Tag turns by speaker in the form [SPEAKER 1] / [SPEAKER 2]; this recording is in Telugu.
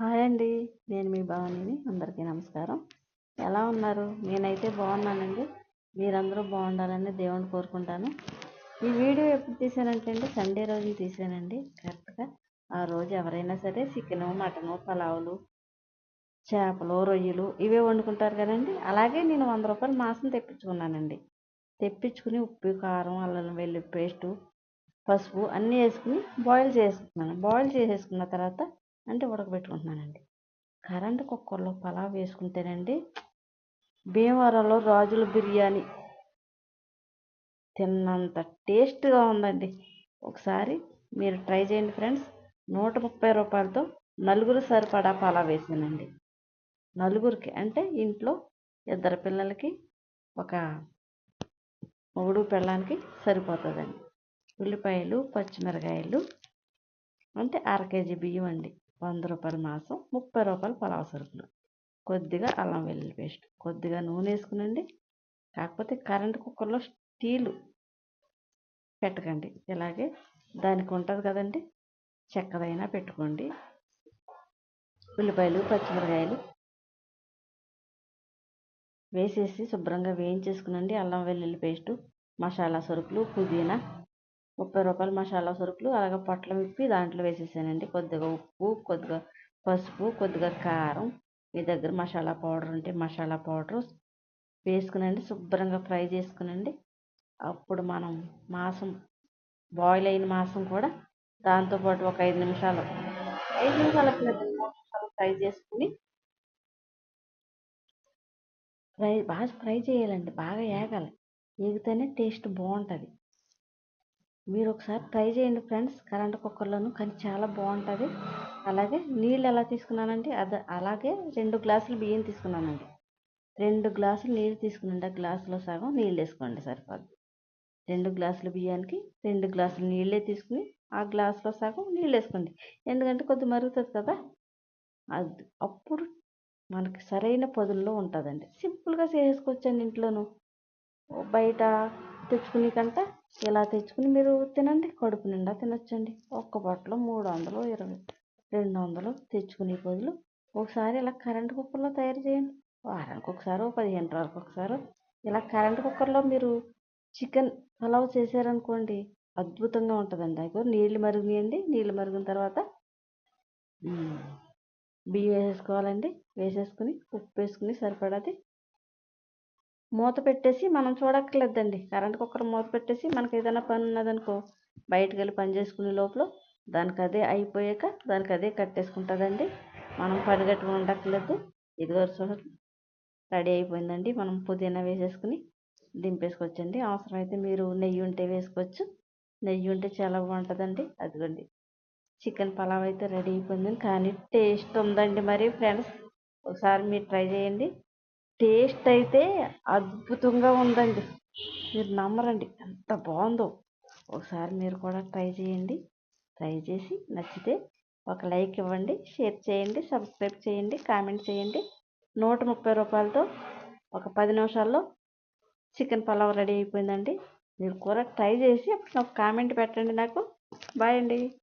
[SPEAKER 1] హాయ్ అండి. నేను మీ భవానీని అందరికీ నమస్కారం. ఎలా ఉన్నారు? నేనైతే బాగున్నానండి. మీరందరూ బాగుండాలని దేవుని కోరుకుంటాను. ఈ వీడియో ఎప్పుడు తీసానంటే అండి సండే రోజు తీసానండి కరెక్ట్గా ఆ రోజు ఎవరైనా సరే చికెను మటను పలావులు చేపలు రొయ్యలు ఇవే వండుకుంటారు కదండి. అలాగే నేను వంద రూపాయలు మాసం తెప్పించుకున్నానండి. తెప్పించుకుని ఉప్పు కారం అల్లం వెల్లుల్లి పేస్టు పసుపు అన్నీ వేసుకుని బాయిల్ చేసుకున్నాను బాయిల్ చేసేసుకున్న తర్వాత అంటే ఉడకబెట్టుకుంటున్నానండి. కరెంట్ కుక్కర్లో పలావ్ వేసుకుంటేనండి భీమవరంలో రాజుల బిర్యానీ తిన్నంత టేస్ట్గా ఉందండి. ఒకసారి మీరు ట్రై చేయండి ఫ్రెండ్స్. నూట ముప్పై రూపాయలతో నలుగురు సరిపడా పలావ్ వేసానండి. నలుగురికి అంటే ఇంట్లో ఇద్దరు పిల్లలకి ఒక మొగుడు పెళ్ళానికి సరిపోతుందండి. ఉల్లిపాయలు పచ్చిమిరకాయలు అంటే అర కేజీ బియ్యం అండి. వంద రూపాయల మాసం ముప్పై రూపాయలు పలావ సరుకులు. కొద్దిగా అల్లం వెల్లుల్లి పేస్ట్ కొద్దిగా నూనె వేసుకునండి. కాకపోతే కరెంట్ కుక్కర్లో స్టీలు పెట్టకండి. ఇలాగే దానికి ఉంటుంది కదండి చెక్కదైనా పెట్టుకోండి. ఉల్లిపాయలు పచ్చిమిరకాయలు వేసేసి శుభ్రంగా వేయించేసుకునండి. అల్లం వెల్లుల్లి పేస్టు మసాలా సరుకులు పుదీనా ముప్పై రూపాయల మసాలా సరుకులు అలాగే పొట్లం విప్పి దాంట్లో వేసేసానండి. కొద్దిగా ఉప్పు కొద్దిగా పసుపు కొద్దిగా కారం. మీ దగ్గర మసాలా పౌడర్ ఉంటే మసాలా పౌడర్ వేసుకునండి శుభ్రంగా ఫ్రై చేసుకునండి. అప్పుడు మనం మాంసం బాయిల్ అయిన మాంసం కూడా దాంతోపాటు ఒక ఐదు నిమిషాలు ఐదు నిమిషాల నిమిషాలు ఫ్రై చేసుకుని ఫ్రై బాగా ఫ్రై చేయాలండి బాగా ఏగాలి. ఏగితేనే టేస్ట్ బాగుంటుంది. మీరు ఒకసారి ట్రై చేయండి ఫ్రెండ్స్. కరెంట్ కుక్కర్లోను కానీ చాలా బాగుంటుంది. అలాగే నీళ్ళు ఎలా తీసుకున్నానండి అది అలాగే రెండు గ్లాసులు బియ్యం తీసుకున్నానండి. రెండు గ్లాసులు నీళ్ళు తీసుకున్నాండి ఆ గ్లాసులో సగం నీళ్ళు వేసుకోండి సరిపోద్ది రెండు గ్లాసుల బియ్యానికి రెండు గ్లాసులు నీళ్ళే తీసుకుని ఆ గ్లాసులో సగం నీళ్ళు వేసుకోండి. ఎందుకంటే కొద్ది మరుగుతుంది కదా. అది అప్పుడు మనకి సరైన పదుల్లో ఉంటుందండి. సింపుల్గా చేసుకోవచ్చండి ఇంట్లోనూ. బయట తెచ్చుకునే కంటే ఇలా తెచ్చుకుని మీరు తినండి. కడుపు నిండా తినొచ్చండి. ఒక్క బట్టలో మూడు వందలు ఇరవై రెండు వందలు తెచ్చుకునే బదులు ఒకసారి ఇలా కరెంట్ కుక్కర్లో తయారు చేయండి. వారానికి ఒకసారి పదిహేను రోజులకు ఒకసారి ఇలా కరెంట్ కుక్కర్లో మీరు చికెన్ పలావ్ చేశారనుకోండి అద్భుతంగా ఉంటుందండి. అదిగో నీళ్ళు మరుగునియండి. నీళ్ళు మరిగిన తర్వాత బియ్యం వేసేసుకోవాలండి. వేసేసుకుని ఉప్పు వేసుకుని సరిపడాది మూత పెట్టేసి మనం చూడక్కర్లేదండి. కరెంట్ కుక్కర్ మూత పెట్టేసి మనకి ఏదైనా పని ఉన్నదనుకో బయటకు వెళ్ళి పని చేసుకునే లోపల దానికి అదే అయిపోయాక దానికి అదే కట్టేసుకుంటుందండి. మనం పని కట్టుకుని ఉండక్కర్లేదు. ఇదివరకు రెడీ అయిపోయిందండి. మనం పుదీనా వేసేసుకుని దింపేసుకోవచ్చండి. అవసరమైతే మీరు నెయ్యి ఉంటే వేసుకోవచ్చు. నెయ్యి ఉంటే చాలా బాగుంటుందండి. అదిగోండి చికెన్ పలావ్ అయితే రెడీ అయిపోయిందండి కానీ టేస్ట్ ఉందండి మరి ఫ్రెండ్స్. ఒకసారి మీరు ట్రై చేయండి. టేస్ట్ అయితే అద్భుతంగా ఉందండి. మీరు నమ్మరండి. ఎంత బాగుందో. ఒకసారి మీరు కూడా ట్రై చేయండి. ట్రై చేసి నచ్చితే ఒక లైక్ ఇవ్వండి షేర్ చేయండి సబ్స్క్రైబ్ చేయండి కామెంట్ చేయండి. నూట ముప్పై రూపాయలతో ఒక పది నిమిషాల్లో చికెన్ పలావ్ రెడీ అయిపోయిందండి. మీరు కూర ట్రై చేసి నాకు కామెంట్ పెట్టండి నాకు. బాయ్ అండి.